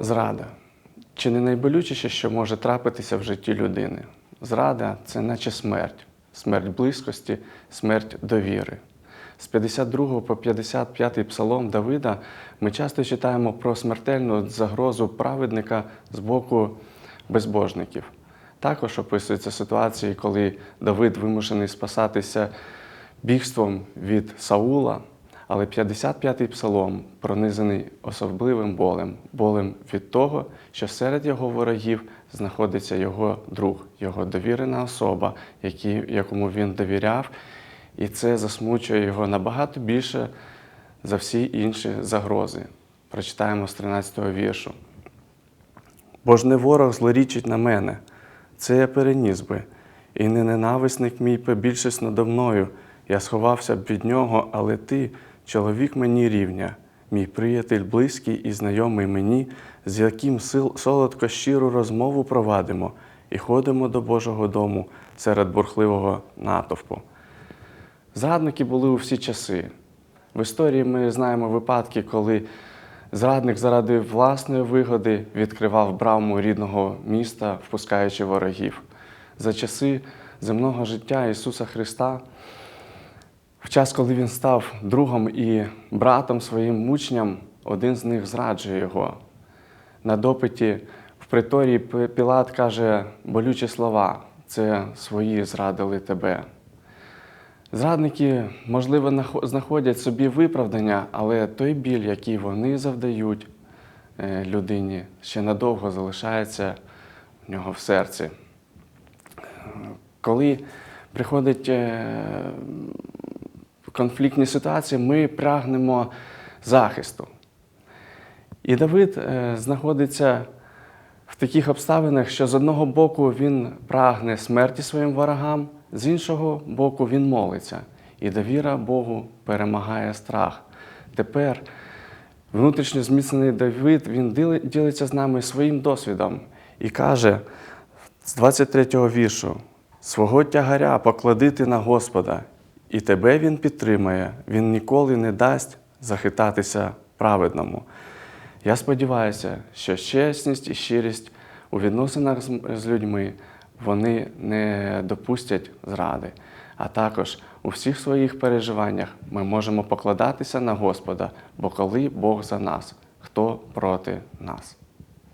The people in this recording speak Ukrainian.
Зрада. Чи не найболючіше, що може трапитися в житті людини? Зрада це наче смерть, смерть близькості, смерть довіри. З 52 по 55 псалом Давида ми часто читаємо про смертельну загрозу праведника з боку безбожників. Також описуються ситуації, коли Давид вимушений спасатися бігством від Саула, але 55-й псалом пронизаний особливим болем, болем від того, що серед його ворогів знаходиться його друг, його довірена особа, якому він довіряв, і це засмучує його набагато більше за всі інші загрози. Прочитаємо з 13-го віршу. Бо ж не ворог злорічить на мене, це я переніс би, і не ненависник мій побільшись надо мною. Я сховався б від нього, але ти, чоловік мені рівня, мій приятель близький і знайомий мені, з яким сил солодко щиру розмову провадимо і ходимо до Божого дому серед бурхливого натовпу. Зрадники були у всі часи. В історії ми знаємо випадки, коли зрадник заради власної вигоди відкривав браму рідного міста, впускаючи ворогів. За часи земного життя Ісуса Христа, в час, коли Він став другом і братом своїм мучням, один з них зраджує його. На допиті в приторії Пілат каже болючі слова: це свої зрадили тебе. Зрадники, можливо, знаходять собі виправдання, але той біль, який вони завдають е, людині, ще надовго залишається в нього в серці. Коли приходять е, конфліктні ситуації, ми прагнемо захисту. І Давид е, знаходиться в таких обставинах, що з одного боку він прагне смерті своїм ворогам, з іншого боку він молиться. І довіра Богу перемагає страх. Тепер внутрішньо зміцнений Давид він ділиться з нами своїм досвідом і каже з 23-го віршу: свого тягаря поклади ти на Господа, і тебе Він підтримає, Він ніколи не дасть захитатися праведному. Я сподіваюся, що чесність і щирість у відносинах з, людьми вони не допустять зради. А також у всіх своїх переживаннях ми можемо покладатися на Господа, бо коли Бог за нас, хто проти нас?